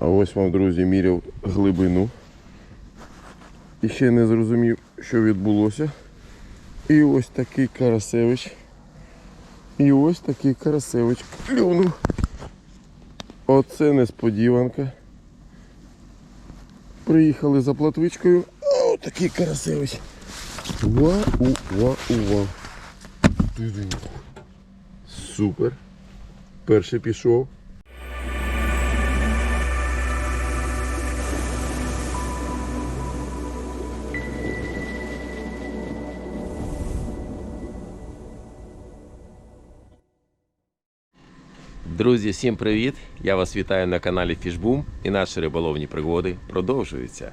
А ось вам, друзі, міряв глибину. І ще не зрозумів, що відбулося. І ось такий Карасевич. І ось такий Карасевич клюнув. Оце несподіванка. Приїхали за платвичкою. О, такий Карасевич. Вау, вау, вау. Тидинь. Супер. Перший пішов. Друзі, всім привіт! Я вас вітаю на каналі Фішбум і наші риболовні пригоди продовжуються.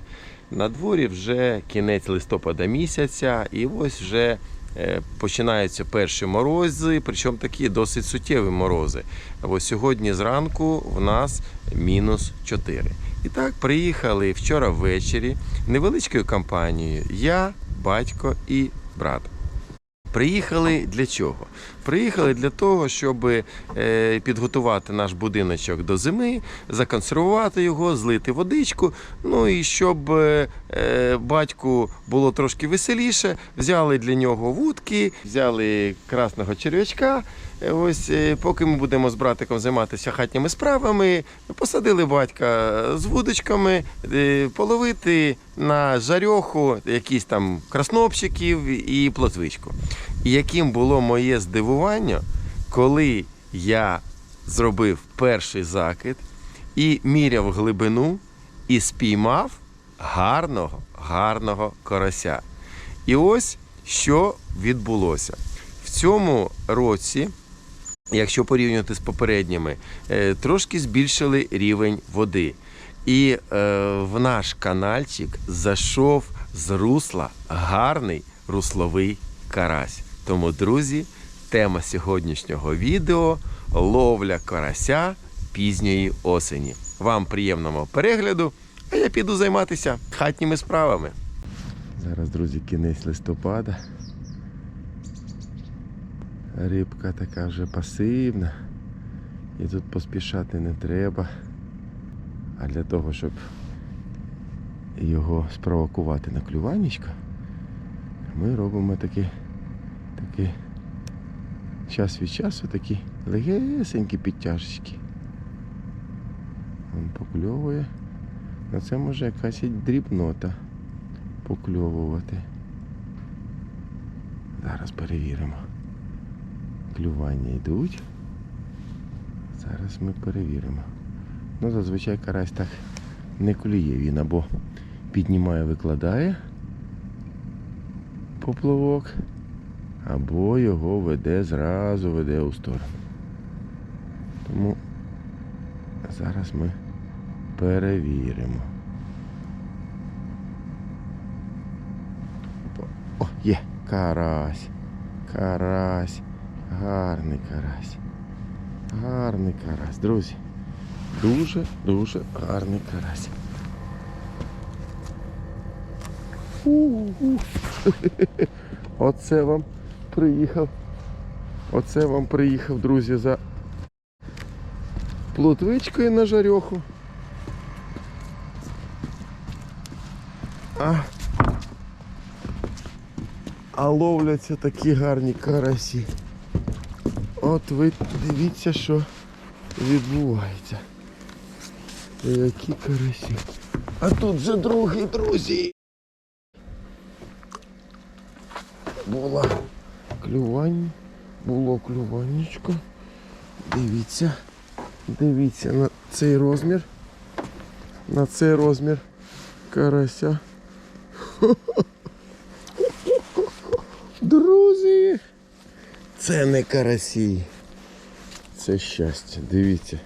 На дворі вже кінець листопада місяця, і ось вже е, починаються перші морози, причому такі досить суттєві морози. Ось сьогодні зранку в нас мінус 4. І так, приїхали вчора ввечері невеличкою компанією я, батько і брат. Приїхали для чого? Приїхали для того, щоб е, підготувати наш будиночок до зими, законсервувати його, злити водичку. Ну і щоб е, е, батьку було трошки веселіше, взяли для нього вудки, взяли красного черв'ячка. Е, Ось е, поки ми будемо з братиком займатися хатніми справами, посадили батька з вудочками, е, половити на жарьоху якісь там краснопчиків і плотвичку. І яким було моє здивування, коли я зробив перший закид і міряв глибину і спіймав гарного, гарного карася. І ось що відбулося. В цьому році, якщо порівнювати з попередніми, е, трошки збільшили рівень води. І е, в наш каналчик зайшов з русла гарний русловий карась. Тому, друзі, тема сьогоднішнього відео ловля карася пізньої осені. Вам приємного перегляду, а я піду займатися хатніми справами. Зараз, друзі, кінець листопада. Рибка така вже пасивна. І тут поспішати не треба. А для того, щоб його спровокувати на клюванечко, ми робимо такі, такі час від часу такі легесенькі підтяжечки. Він покльовує. На це може якась дрібнота покльовувати. Зараз перевіримо. Клювання йдуть. Зараз ми перевіримо. Ну, зазвичай карась так не клює. Він або піднімає, викладає поплавок, або його веде зразу веде у сторону. Тому зараз ми перевіримо. О, є, карась. Карась. Гарний карась. Гарний карась, друзі. Дуже-дуже гарний карась. Оце вам приїхав. Оце вам приїхав, друзі, за плотвичкою на жарьоху. А, а ловляться такі гарні карасі. От ви дивіться, що відбувається. Які карасі. А тут вже другий, друзі. Була клювання, було клюванечко. Дивіться, дивіться на цей розмір. На цей розмір карася. Друзі! Це не карасі. Це щастя. Дивіться.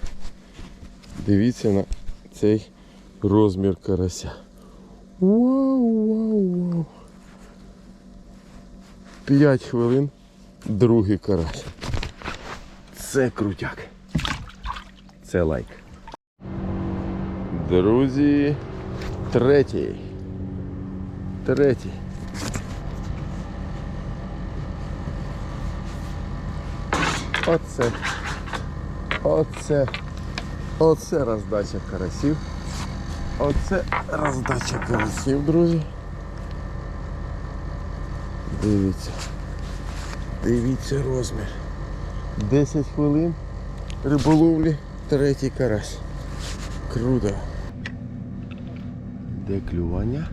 Дивіться на цей розмір карася. Вау, вау, вау. П'ять хвилин. Другий карась. Це крутяк. Це лайк. Друзі. Третій. Третій. Оце. Оце. Оце роздача карасів. Оце роздача карасів, друзі. Дивіться. Дивіться розмір. 10 хвилин риболовлі, третій карась. Круто. Де клювання?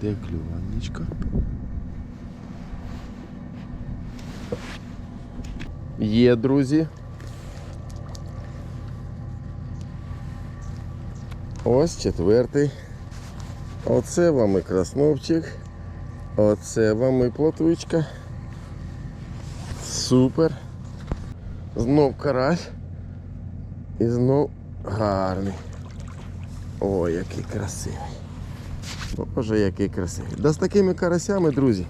Де клюваннячко? Є, друзі. Ось четвертий. Оце вам і красновчик. Оце вам і плотвичка. Супер. Знов карась. І знов гарний. Ой, який красивий. Боже, який красивий. Да з такими карасями, друзі,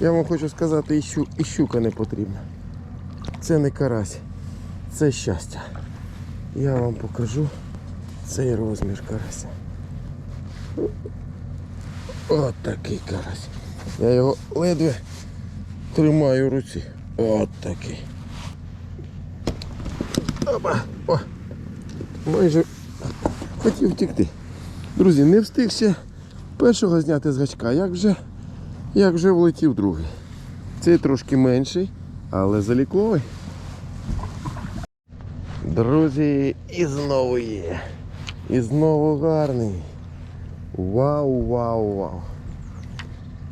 я вам хочу сказати, і щука не потрібна. Це не карась, це щастя. Я вам покажу цей розмір карася. От такий карась. Я його ледве тримаю в руці. От такий. Опа. О. Майже хотів втекти. Друзі, не встиг ще першого зняти з гачка, як вже, як вже влетів другий. Цей трошки менший, але заліковий. Друзі, і знову є. І знову гарний. Вау, вау, вау.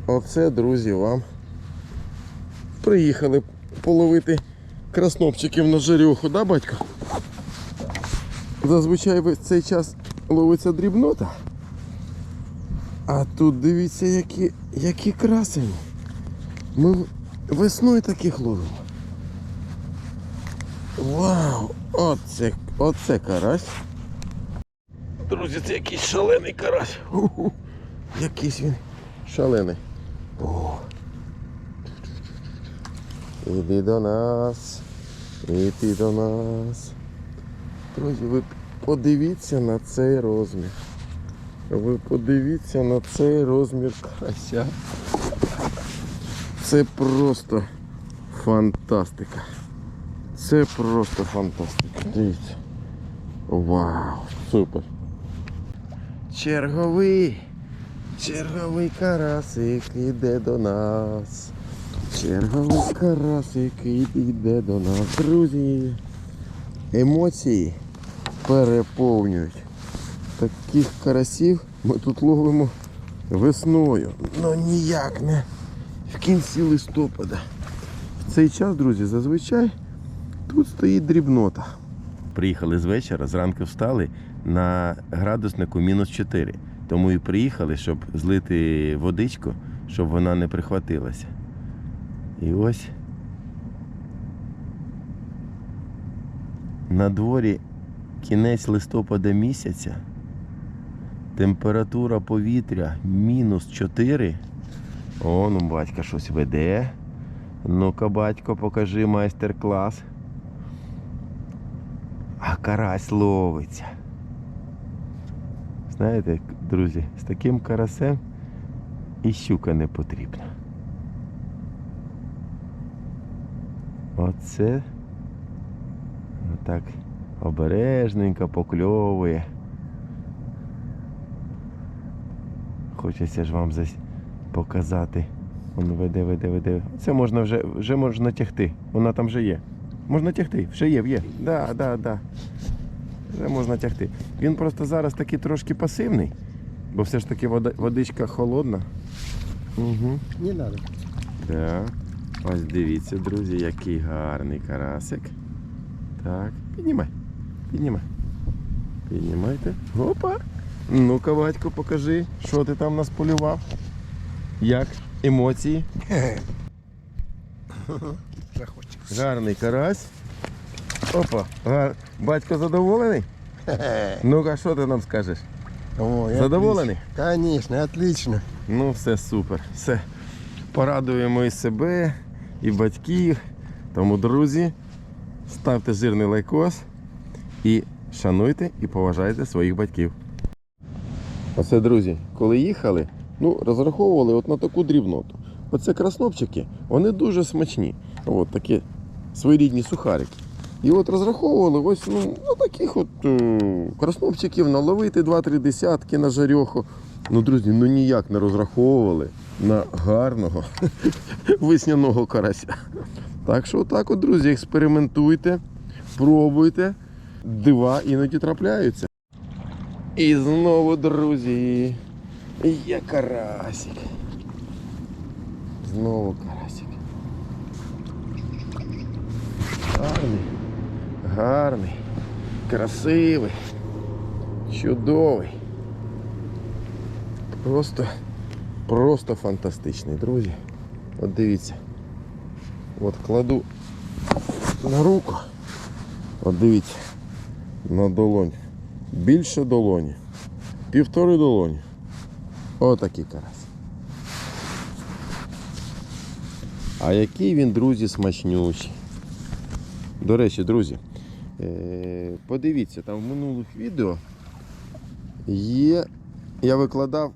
Оце, друзі, вам приїхали половити краснопчиків на жарюху, да, батько? Зазвичай в цей час ловиться дрібнота. А тут дивіться, які, які красені. Ми весною таких ловимо. Вау! Оце, оце карась. Друзі, це якийсь шалений карась. Якийсь він шалений. О. Іди до нас. Іди до нас. Друзі, ви подивіться на цей розмір. Ви подивіться на цей розмір карася. Це просто фантастика. Це просто фантастика. Дивіться. Вау, супер. Черговий. Черговий карасик іде до нас. Черговий карасик іде до нас. Друзі. Емоції переповнюють. Таких карасів ми тут ловимо весною. Ну ніяк не в кінці листопада. В цей час, друзі, зазвичай тут стоїть дрібнота. Приїхали з вечора, зранку встали на градуснику мінус 4. Тому і приїхали, щоб злити водичку, щоб вона не прихватилася. І ось на дворі кінець листопада місяця. Температура повітря мінус 4. О, ну батька щось веде. Ну-ка, батько, покажи майстер-клас. Карась ловиться. Знаєте, друзі, з таким карасем і щука не потрібна. Оце отак обережненько покльовує. Хочеться ж вам зась показати. Воно веде, веде, веде. Це можна вже, вже можна тягти. Вона там вже є. Можна тягти, вже є, є. Да, да, да. Вже можна тягти. Він просто зараз такий трошки пасивний, бо все ж таки вода, водичка холодна. Угу. Не надо. Так. Ось дивіться, друзі, який гарний карасик. Так, піднімай. Піднімай. Піднімайте. Опа. Ну-ка, батько, покажи, що ти там нас полював. Як? Емоції? Захоче. Гарний карась. Опа. Гар... Батько задоволений? Ну-ка, що ти нам скажеш? Ой, Задоволений? Конечно, отлично. Ну, все супер. Все. Порадуємо і себе, і батьків. Тому, друзі, ставте жирний лайкос і шануйте і поважайте своїх батьків. Оце, друзі, коли їхали, ну, розраховували от на таку дрібноту. Оце краснопчики, вони дуже смачні. От такі своєрідні сухарики. І от розраховували ось ну, ну таких от е, краснопчиків наловити 2-3 десятки на жарьоху. Ну, друзі, ну ніяк не розраховували на гарного весняного карася. Так що так от, друзі, експериментуйте, пробуйте. Дива іноді трапляються. І знову, друзі, є карасик. Знову карасик. Гарний, гарний, красивий, чудовий. Просто, просто фантастичний, друзі. От дивіться. От кладу на руку. От дивіться. На долонь. Більше долоні. Півтори долоні. Отакий карась. А який він, друзі, смачнющий. До речі, друзі, е, подивіться, там в минулих відео є. Я викладав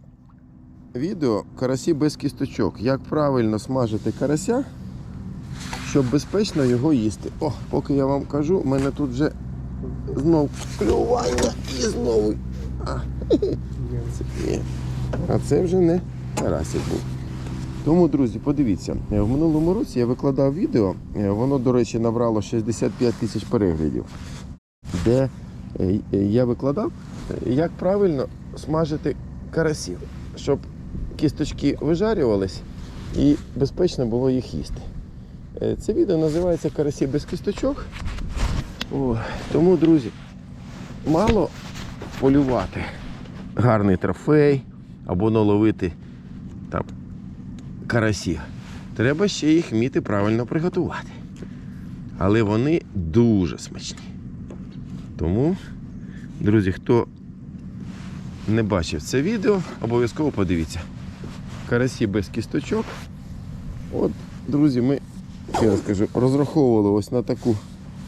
відео карасі без кісточок. Як правильно смажити карася, щоб безпечно його їсти. О, поки я вам кажу, в мене тут вже знов клювання і знову. А, а це вже не карасик був. Тому, друзі, подивіться, е, в минулому році я викладав відео, е, воно, до речі, набрало 65 тисяч переглядів, де е, я викладав, як правильно смажити карасів, щоб кісточки вижарювались і безпечно було їх їсти. Це відео називається Карасі без кісточок. О, тому, друзі, мало полювати гарний трофей або наловити карасів. Треба ще їх вміти правильно приготувати. Але вони дуже смачні. Тому, друзі, хто не бачив це відео, обов'язково подивіться. Карасі без кісточок. От, друзі, ми, ще раз кажу, розраховували ось на таку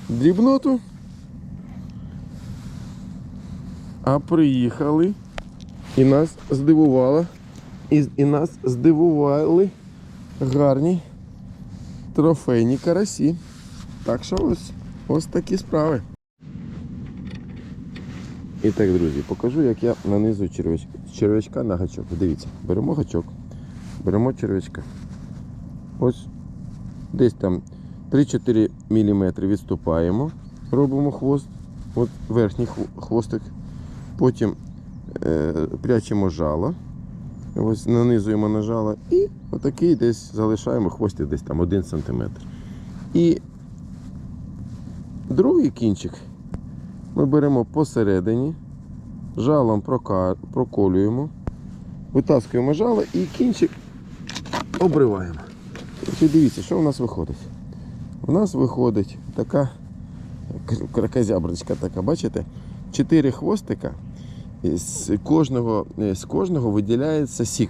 дрібноту. А приїхали і нас здивувало. І, і нас здивували гарні трофейні карасі. Так що ось, ось такі справи. І так, друзі, покажу, як я нанизую черв'яч... черв'ячка на гачок. Дивіться, беремо гачок, беремо черв'ячка. Ось десь там 3-4 мм відступаємо, робимо хвост, от верхній хвостик. Потім е, прячемо жало. Ось нанизуємо на жало і отакий десь залишаємо хвостик десь там 1 см. І другий кінчик ми беремо посередині, жалом проколюємо, витаскуємо жало і кінчик обриваємо. І дивіться, що у нас виходить. У нас виходить така к- кракозяброчка така, бачите? Чотири хвостика. І з кожного, е, з кожного виділяється сік,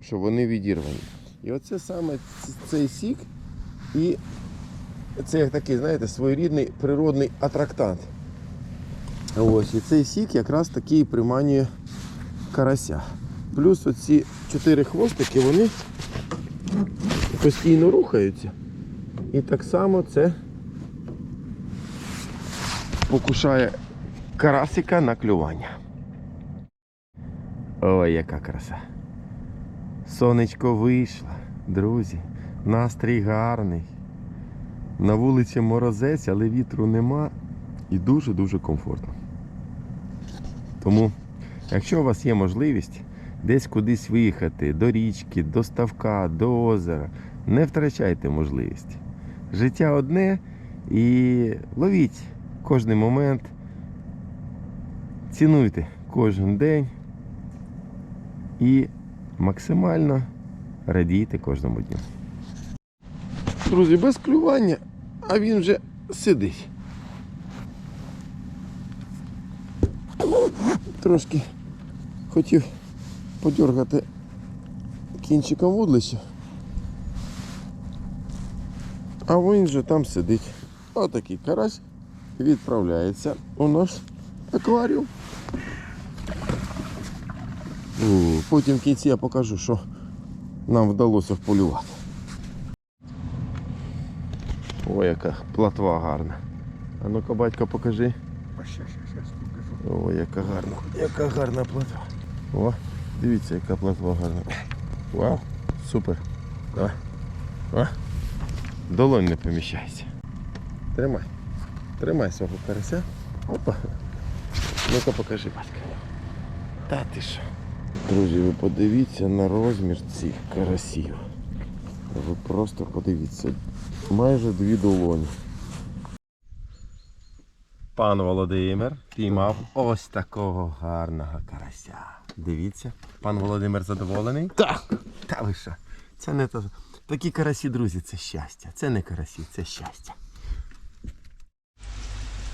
що вони відірвані. І оце саме цей сік, і це як такий, знаєте, своєрідний природний атрактант. Ось, і цей сік якраз таки і приманює карася. Плюс оці чотири хвостики, вони постійно рухаються. І так само це покушає карасика на клювання. Ой, яка краса. Сонечко вийшло, друзі. Настрій гарний. На вулиці морозець, але вітру нема і дуже-дуже комфортно. Тому, якщо у вас є можливість десь кудись виїхати, до річки, до ставка, до озера, не втрачайте можливість. Життя одне і ловіть кожний момент, цінуйте кожен день і максимально радійте кожному дню. Друзі, без клювання, а він вже сидить. Трошки хотів подергати кінчиком вудлища. А він же там сидить. Отакий карась відправляється у наш акваріум. О, Потім в кінці я покажу, що нам вдалося вполювати. Ой, яка платва гарна. А ну-ка, батько, покажи. О, яка гарна, яка гарна платва. О, дивіться, яка платва гарна. Вау, супер. Давай. О, долонь не поміщається. Тримай. Тримай свого карася. Опа. Ну-ка покажи, батька. Та ти що? Друзі, ви подивіться на розмір цих карасів. Ви просто подивіться. Майже дві долоні. Пан Володимир піймав ось такого гарного карася. Дивіться, пан Володимир задоволений? Так. Та ви що? Це не то. Такі карасі, друзі, це щастя. Це не карасі, це щастя.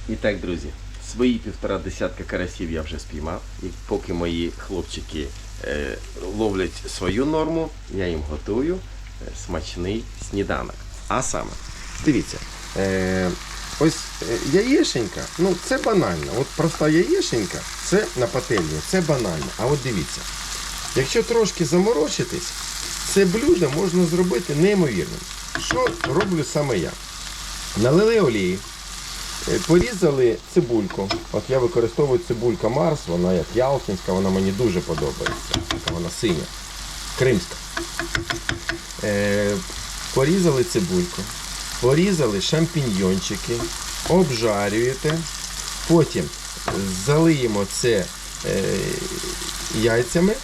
І так, друзі, свої півтора десятка карасів я вже спіймав. І поки мої хлопчики е, ловлять свою норму, я їм готую е, смачний сніданок. А саме, дивіться, е, ось е, яєшенька, ну це банально. От проста яєшенька, це на пательні, це банально. А от дивіться, якщо трошки заморочитись, це блюдо можна зробити неймовірним. Що роблю саме я? Налили олії, Порізали цибульку. От я використовую цибулька Марс, вона як ялтинська, вона мені дуже подобається. Вона синя, кримська. Е, порізали цибульку, порізали шампіньйончики, обжарюєте, потім залиємо це е, яйцями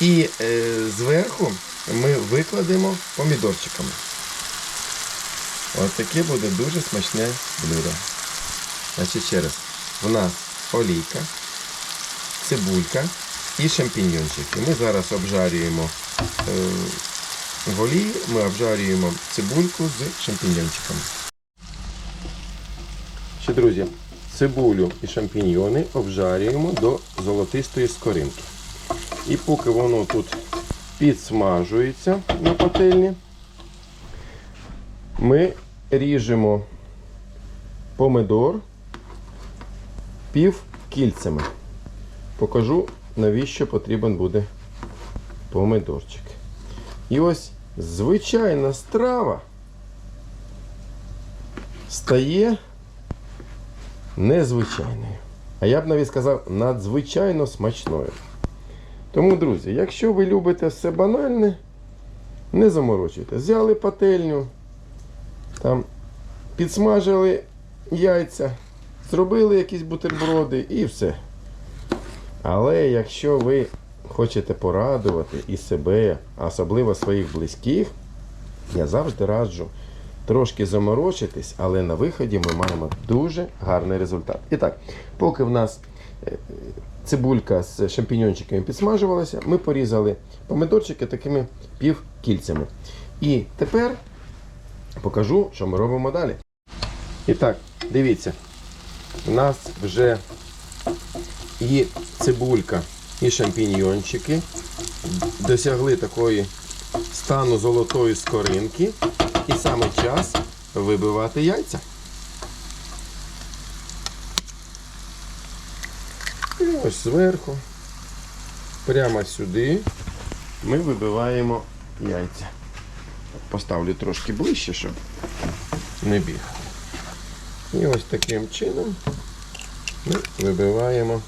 і е, зверху ми викладемо помідорчиками. Ось таке буде дуже смачне блюдо. Значить, ще раз, в нас олійка, цибулька і шампіньйончики. Ми зараз обжарюємо е, в олії, ми обжарюємо цибульку з шампіньйончиками. Ще, друзі, цибулю і шампіньйони обжарюємо до золотистої скоринки. І поки воно тут підсмажується на пательні, ми ріжемо помидор пів кільцями. Покажу, навіщо потрібен буде помидорчик. І ось звичайна страва стає незвичайною. А я б навіть сказав, надзвичайно смачною. Тому, друзі, якщо ви любите все банальне, не заморочуйте. Взяли пательню, там підсмажили яйця, зробили якісь бутерброди і все. Але якщо ви хочете порадувати і себе, особливо своїх близьких, я завжди раджу трошки заморочитись, але на виході ми маємо дуже гарний результат. І так, поки в нас е, цибулька з шампіньончиками підсмажувалася, ми порізали помидорчики такими півкільцями. І тепер покажу, що ми робимо далі. І так, дивіться, у нас вже і цибулька, і шампіньйончики досягли такої стану золотої скоринки. І саме час вибивати яйця. І ось зверху, прямо сюди ми вибиваємо яйця. Поставлю трошки ближче, щоб не бігати. І ось таким чином ми вибиваємо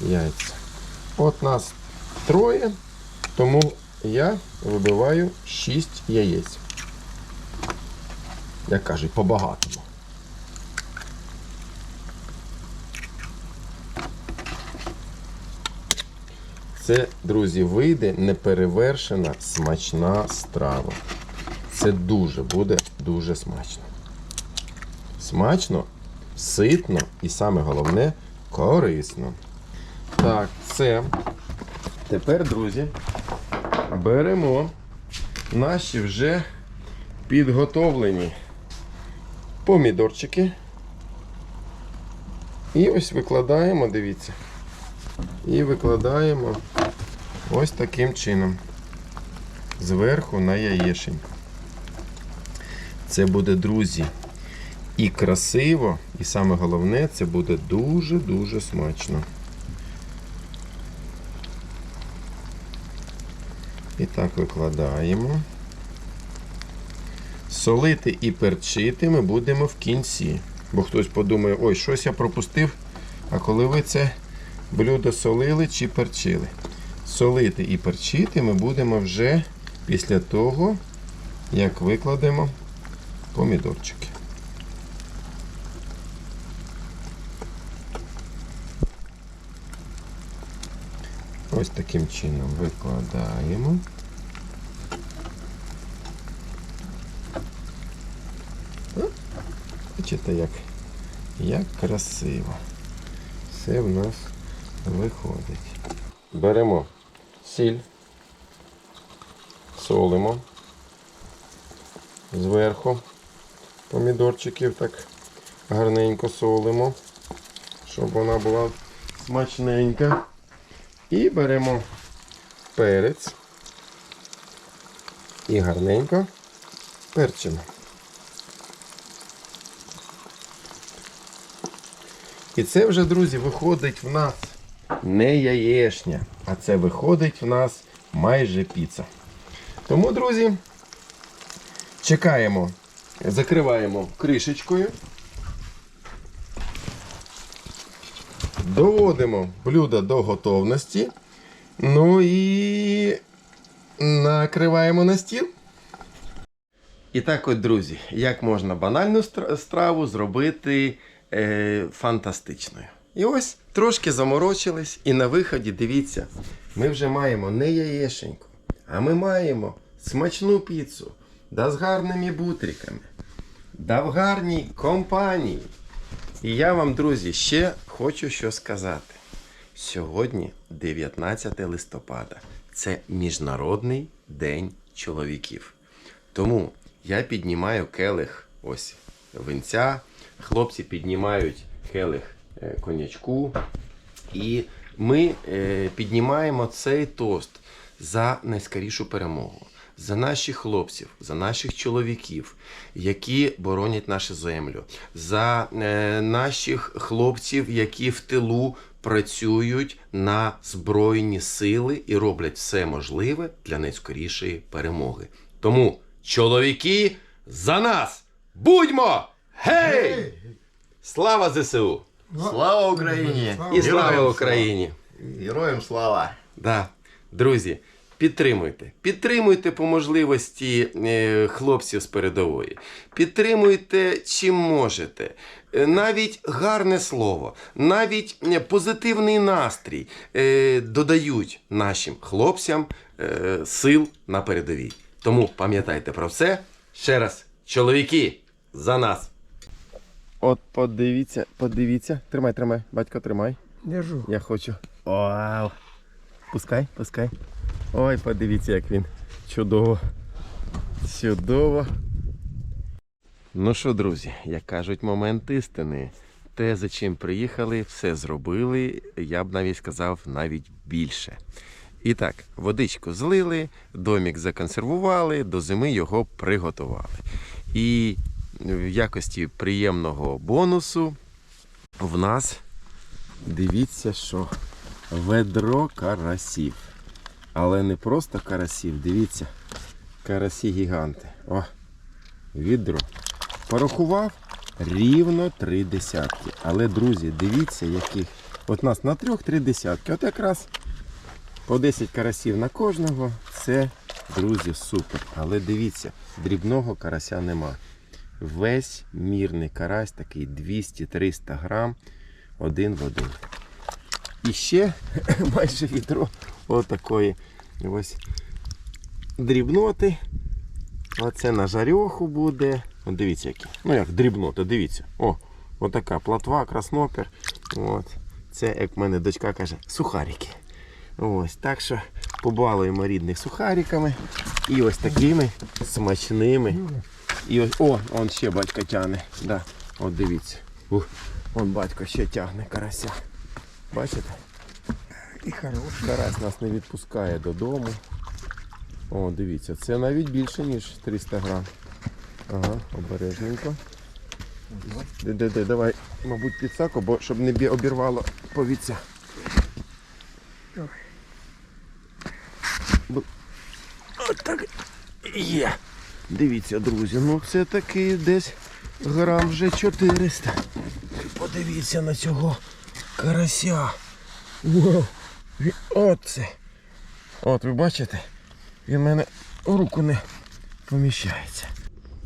яйця. От нас троє, тому я вибиваю 6 яєць. Як кажуть, по-багатому. Це, друзі, вийде неперевершена смачна страва. Це дуже буде дуже смачно. Смачно, ситно і саме головне корисно. Так, це. Тепер, друзі, беремо наші вже підготовлені помідорчики. І ось викладаємо, дивіться. І викладаємо ось таким чином. Зверху на яєшеньку. Це буде, друзі, і красиво, і саме головне, це буде дуже-дуже смачно. І так викладаємо. Солити і перчити ми будемо в кінці. Бо хтось подумає, ой, щось я пропустив. А коли ви це блюдо солили чи перчили? Солити і перчити ми будемо вже після того, як викладемо помідорчики. Ось таким чином викладаємо. Бачите, як, як красиво. Все в нас виходить. Беремо сіль, солимо зверху помідорчиків так гарненько солимо, щоб вона була смачненька. І беремо перець і гарненько перчимо. І це вже, друзі, виходить в нас не яєшня, а це виходить в нас майже піца. Тому, друзі, чекаємо, закриваємо кришечкою. Доводимо блюдо до готовності. Ну і накриваємо на стіл. І так от, друзі, як можна банальну страву зробити е, фантастичною. І ось трошки заморочились, і на виході, дивіться, ми вже маємо не яєшеньку, а ми маємо смачну піцу, да з гарними бутриками, да в гарній компанії. І я вам, друзі, ще хочу що сказати. Сьогодні 19 листопада. Це Міжнародний день чоловіків. Тому я піднімаю келих ось винця, хлопці піднімають келих е, конячку. І ми е, піднімаємо цей тост за найскорішу перемогу, за наших хлопців, за наших чоловіків, які боронять нашу землю, за е, наших хлопців, які в тилу працюють на збройні сили і роблять все можливе для найскорішої перемоги. Тому, чоловіки, за нас! Будьмо! Гей! Слава ЗСУ! Слава Україні! І слава Героям Україні! Героям слава! Да. Друзі, підтримуйте. Підтримуйте по можливості е, хлопців з передової. Підтримуйте чим можете. Е, Навіть гарне слово, навіть е, позитивний настрій додають нашим хлопцям сил на передовій. Тому пам'ятайте про все. Ще раз, чоловіки, за нас. От подивіться, подивіться. Тримай, тримай, батько, тримай. Держу. Я хочу. Вау! Пускай, пускай. Ой, подивіться, як він. Чудово. Чудово. Ну що, друзі, як кажуть, момент істини. Те, за чим приїхали, все зробили. Я б навіть сказав навіть більше. І так, водичку злили, домік законсервували, до зими його приготували. І в якості приємного бонусу в нас Дивіться, що ведро карасів. Але не просто карасів, дивіться, карасі гіганти. О, відро. Порахував рівно три десятки. Але, друзі, дивіться, яких. От нас на трьох три десятки. От якраз по 10 карасів на кожного. Це, друзі, супер. Але дивіться, дрібного карася нема. Весь мірний карась такий 200-300 грам один в один. І ще майже відро отакої ось дрібноти. Оце на жарьоху буде. От дивіться які. Ну як дрібнота, дивіться. О, отака платва, краснопер. От. Це, як в мене дочка каже, сухарики. Ось, так що побалуємо рідних сухариками. І ось такими смачними. І ось, о, он ще батько тягне. Да. От дивіться. Ух, он батько ще тягне карася. Бачите? І хороший. Карась нас не відпускає додому. О, дивіться, це навіть більше, ніж 300 грам. Ага, обережненько. Де, де, де, давай, мабуть, підсаку, бо щоб не обірвало повіця. Давай. Бо- От так є. Дивіться, друзі, ну це такий десь грам вже 400. Подивіться на цього карася. Вау. Оце. От ви бачите? Він в мене в руку не поміщається.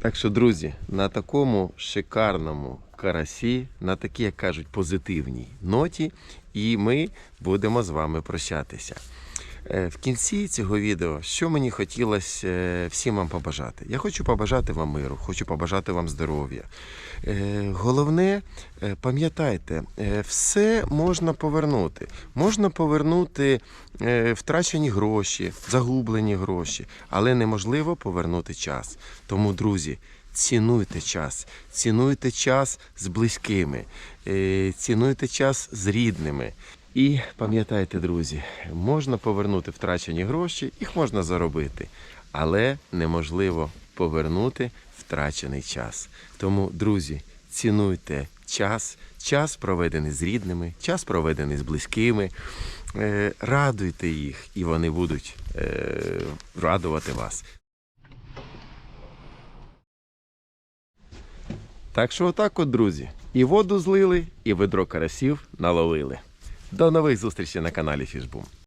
Так що, друзі, на такому шикарному карасі, на такій, як кажуть, позитивній ноті, і ми будемо з вами прощатися. Е, В кінці цього відео, що мені хотілося е, всім вам побажати? Я хочу побажати вам миру, хочу побажати вам здоров'я. Е, Головне, пам'ятайте, все можна повернути. Можна повернути втрачені гроші, загублені гроші, але неможливо повернути час. Тому, друзі, цінуйте час, цінуйте час з близькими, цінуйте час з рідними. І пам'ятайте, друзі, можна повернути втрачені гроші, їх можна заробити, але неможливо повернути втрачений час. Тому, друзі, цінуйте час, час проведений з рідними, час проведений з близькими. Е, радуйте їх, і вони будуть е, радувати вас. Так що отак от, друзі, і воду злили, і ведро карасів наловили. До нових зустрічей на каналі Фішбум.